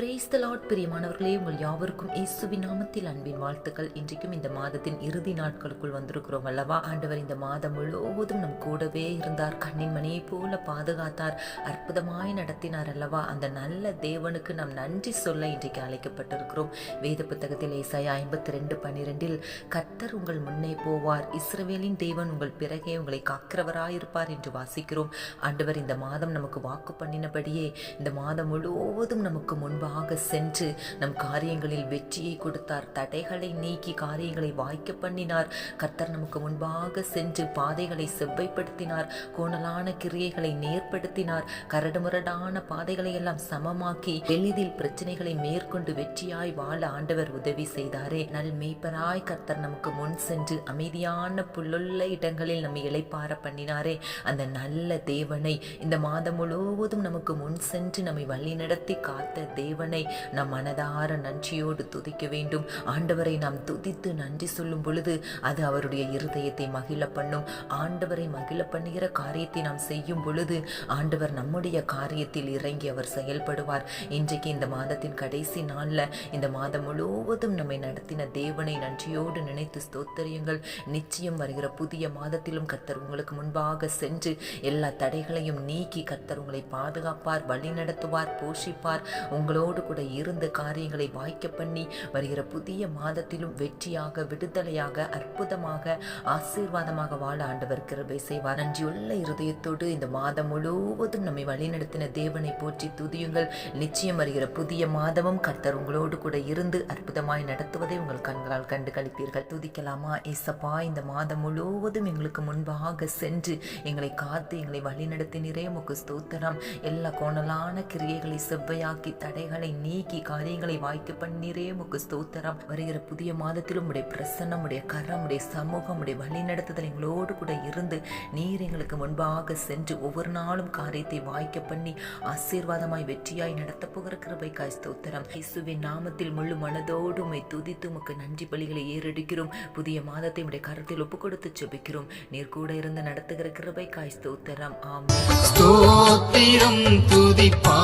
Brace த Lord பிரியமானவர்களே. உங்கள் யாவருக்கும் இயேசுவின் நாமத்தில் அன்பின் வாழ்த்துக்கள். இன்றைக்கும் இந்த மாதத்தின் இறுதி நாட்களுக்குள் வந்திருக்கிறோம் அல்லவா? ஆண்டவர் இந்த மாதம் முழுவதும் நம் கூடவே இருந்தார். கண்ணின் மணியை போல பாதுகாத்தார். அற்புதமாய் நடத்தினார் அல்லவா? அந்த நல்ல தேவனுக்கு நாம் நன்றி சொல்ல இன்றைக்கு அழைக்கப்பட்டிருக்கிறோம். வேத புத்தகத்தில் ஏசாயா ஐம்பத்தி ரெண்டு பன்னிரெண்டில் கர்த்தர் உங்கள் முன்னே போவார். இஸ்ரவேலின் தேவன் உங்கள் பிறகே உங்களை காக்கிறவராயிருப்பார் என்று வாசிக்கிறோம். ஆண்டவர் இந்த மாதம் நமக்கு வாக்கு பண்ணினபடியே இந்த மாதம் முழுவதும் நமக்கு முன்பாக சென்று நம் காரியங்களில் வெற்றியை கொடுத்தார். தடைகளை நீக்கி காரியங்களை வாய்க்க பண்ணினார். கர்த்தர் நமக்கு முன்பாக சென்று பாதைகளை செவ்வைப்படுத்தினார். கோணலான கிரியைகளை நேர்படுத்தினார். கரடுமுரடான பாதைகளை எல்லாம் சமமாக்கி எளிதில் பிரச்சனைகளை மேற்கொண்டு வெற்றியாய் வாழ ஆண்டவர் உதவி செய்தாரே. நல் மேய்ப்பராய் கர்த்தர் நமக்கு முன் சென்று அமைதியான புல்லுள்ள இடங்களில் நம்மை இளைப்பார பண்ணினாரே. அந்த நல்ல தேவனை இந்த மாதம் முழுவதும் நமக்கு முன் சென்று நம்மை வழிநடத்தி காத்த தேவ தேவனை நாம் மனதார நன்றியோடு துதிக்க வேண்டும். ஆண்டவரை நாம் துதித்து நன்றி சொல்லும் பொழுது அது அவருடைய இருதயத்தை மகிழ பண்ணும். ஆண்டவரை மகிழ பண்ணுகிற காரியத்தை நாம் செய்யும் பொழுது ஆண்டவர் நம்முடைய காரியத்தில் இறங்கி அவர் செயல்படுவார். இன்றைக்கு இந்த மாதத்தின் கடைசி நாளில் இந்த மாதம் முழுவதும் நம்மை நடத்தின தேவனை நன்றியோடு நினைத்து ஸ்தோத்தரியங்கள். நிச்சயம் வருகிற புதிய மாதத்திலும் கர்த்தர் உங்களுக்கு முன்பாக சென்று எல்லா தடைகளையும் நீக்கி கர்த்தர் உங்களை பாதுகாப்பார் வழி நடத்துவார் போஷிப்பார். உங்களோடு உங்களோடு கூட இருந்து காரியங்களை வாய்க்க பண்ணி வருகிற புதிய மாதத்திலும் வெற்றியாக விடுதலையாக அற்புதமாக ஆசீர்வாதமாக வாழ ஆண்டவர் கிருபை செய்வார். நன்றியுள்ள இருதயத்தோடு இந்த மாதம் முழுவதும் நம்மை வழிநடத்தின தேவனை போற்றி துதியுங்கள். நிச்சயம் வருகிற புதிய மாதமும் கர்த்தர் உங்களோடு கூட இருந்து அற்புதமாய் நடத்துவதை உங்கள் கண்களால் கண்டு கழிப்பீர்கள் துதிக்கலாமா? ஏசப்பா இந்த மாதம் முழுவதும் எங்களுக்கு முன்பாக சென்று எங்களை காத்து எங்களை வழிநடத்தினரே. உமக்கு ஸ்தோத்திரம். எல்லா கோணலான கிரியைகளை செவ்வையாக்கி தடை தடைகளை நீக்கி காரியங்களை வாய்க்க பண்ணீரே. முக்கு ஸ்தோத்திரம். வருகிற புதிய மாதத்திலும் உடைய பிரசன்னம் உடைய கரம் உடைய சமூகம் உடைய வழிநடத்துதல் எங்களோடு கூட இருந்து நீர் எங்களுக்கு முன்பாக சென்று ஒவ்வொரு நாளும் காரியத்தை வாய்க்க பண்ணி ஆசீர்வாதமாய் வெற்றியாய் நடத்தப்போகிற கிருபைக்காய் ஸ்தோத்திரம். இசுவின் நாமத்தில் முழு மனதோடு உமை துதித்து உமக்கு நன்றி பலிகளை ஏறெடுக்கிறோம். புதிய மாதத்தை உடைய கரத்தில் ஒப்பு கொடுத்து செபிக்கிறோம். நீர் கூட இருந்து நடத்துகிற கிருபைக்காய் ஸ்தோத்திரம். ஆமென். ஸ்தோத்திரம் துதிப்பா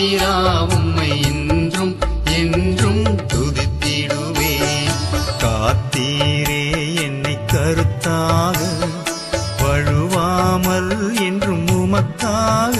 செய்தா உம்மை என்றும் என்றும் துதித்திடுவே. காத்தீரே என்னை கருத்தாக வழுவாமல் என்றும் உமக்காக.